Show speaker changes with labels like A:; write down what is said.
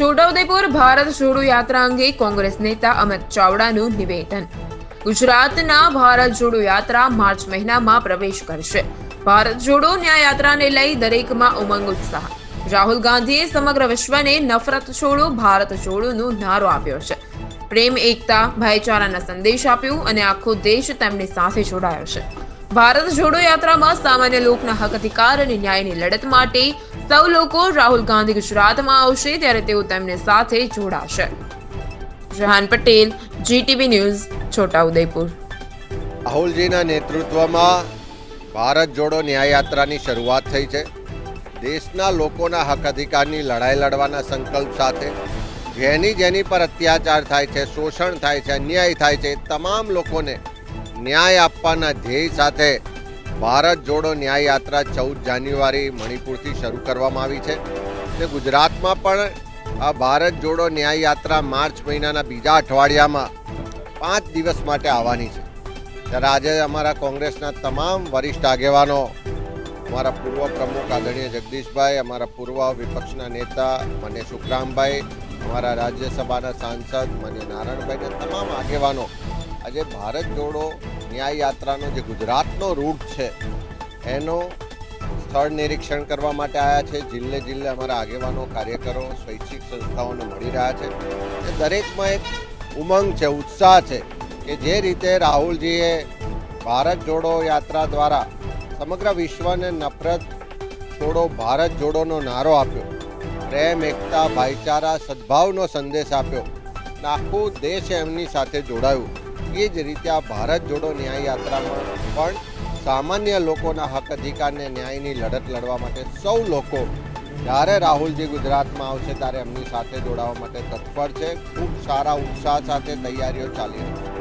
A: છોટાઉદેપુર ભારત છોડો યાત્રા અંગે કોંગ્રેસ નેતા અમિત ચાવડાનું નિવેદન. ગુજરાતના ભારત જોડો યાત્રા માર્ચ મહિનામાં પ્રવેશ કરશે. ભારત જોડો ન્યાય યાત્રાને લઈ દરેકમાં ઉમંગ ઉત્સાહ. રાહુલ ગાંધીએ સમગ્ર વિશ્વને નફરત છોડો, ભારત જોડોનો નારો આપ્યો છે. પ્રેમ, એકતા, ભાઈચારાના સંદેશ આપ્યો અને આખો દેશ તેમની સાથે જોડાયો છે. ભારત જોડો યાત્રામાં સામાન્ય લોકના હક અધિકાર અને ન્યાયની લડત માટે સૌ લોકો રાહુલ ગાંધી ગુજરાતમાં આવશે ત્યારે તેઓ તેમને સાથે જોડાશે. Jahan Patel GTV news, Chhotaudepur.
B: રાહુલજીના નેતૃત્વમાં ભારત જોડો ન્યાય યાત્રાની શરૂઆત થઈ છે. દેશના લોકોના હક અધિકારની લડાઈ લડવાના સંકલ્પ સાથે જેની જેની પર અત્યાચાર થાય છે, શોષણ થાય છે, અન્યાય થાય છે તમામ લોકોને ન્યાય આપવાના ધ્યેય સાથે ભારત જોડો ન્યાય યાત્રા ચૌદ જાન્યુઆરી મણિપુરથી શરૂ કરવામાં આવી છે. તે ગુજરાતમાં પણ આ ભારત જોડો ન્યાય યાત્રા માર્ચ મહિનાના બીજા અઠવાડિયામાં પાંચ દિવસ માટે આવવાની છે. ત્યારે આજે અમારા કોંગ્રેસના તમામ વરિષ્ઠ આગેવાનો, અમારા પૂર્વ પ્રમુખ આદરણીય જગદીશભાઈ, અમારા પૂર્વ વિપક્ષના નેતા મને સુખરામભાઈ અમારા રાજ્યસભાના સાંસદ મને નારાયણભાઈને તમામ આગેવાનો આજે ભારત જોડો ન્યાય યાત્રાનો જે ગુજરાતનો રૂટ છે, એનો સ્થળ નિરીક્ષણ કરવા માટે આવ્યા છે. જિલ્લે જિલ્લે અમારા આગેવાનો, કાર્યકરો, સ્વૈચ્છિક સંસ્થાઓને મળી રહ્યા છે. એ દરેકમાં એક ઉમંગ છે, ઉત્સાહ છે કે જે રીતે રાહુલજીએ ભારત જોડો યાત્રા દ્વારા સમગ્ર વિશ્વને નફરત છોડો, ભારત જોડોનો નારો આપ્યો. પ્રેમ, એકતા, ભાઈચારા, સદભાવનો સંદેશ આપ્યો. આખું દેશ એમની સાથે જોડાયું. એ જ રીતે આ ભારત જોડો ન્યાય યાત્રામાં પણ સામાન્ય લોકોના હક અધિકારને ન્યાયની લડત લડવા માટે સૌ લોકો, જ્યારે રાહુલજી ગુજરાતમાં આવશે ત્યારે એમની સાથે જોડાવા માટે તત્પર છે. ખૂબ સારા ઉત્સાહ સાથે તૈયારીઓ ચાલી રહી છે.